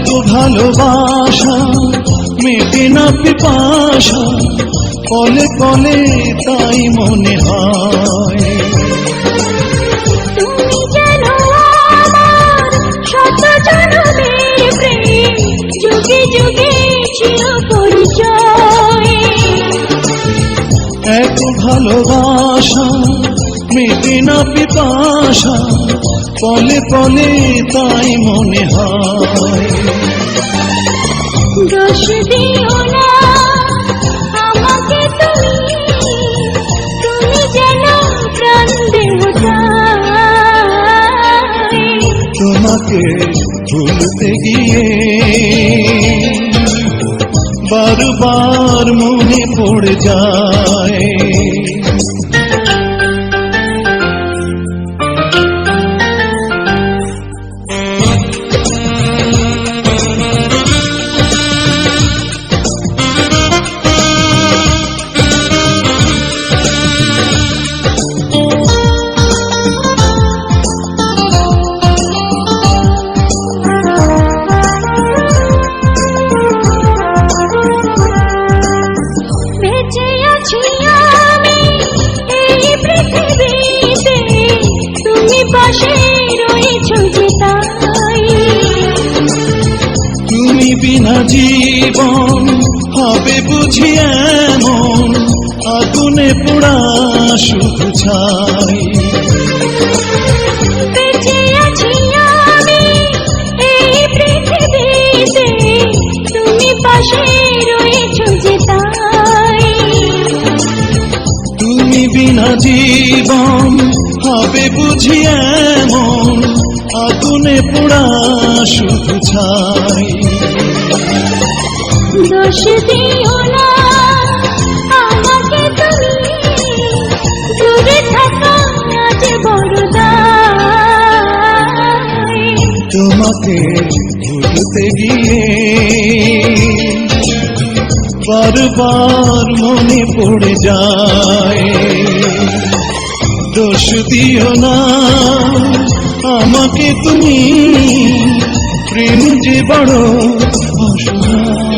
এত ভালোবাসা মেটে না পিপাসা কলে কলে তাই মনে হয়। এত ভালোবাসা মেটে না পিপাসা পলে পলে তাই মনে হয়। দোষ দিও না। আমাকে তুমি তুমি যেন প্রাণ তোমাকে ভুলতে গিয়ে বারবার মনে পড়ে যায়। পাশে রয়েছো যে তাই। তুমি বিনা জীবন হবে বুঝি এমন আগুনে পোড়া শুধু ছাই। তুমি বিনা জীবন হবে বুঝি এমন আগুনে পোড়া শুধু ছাই। দোষ দিও না আমাকে তুমি দূরে থাকা আজ তোমাকে ভুলতে গিয়ে বারবার মনে পড়ে যায়। দোষ দিও না। আমাকে তুমি প্রেম যে বড় অসহায়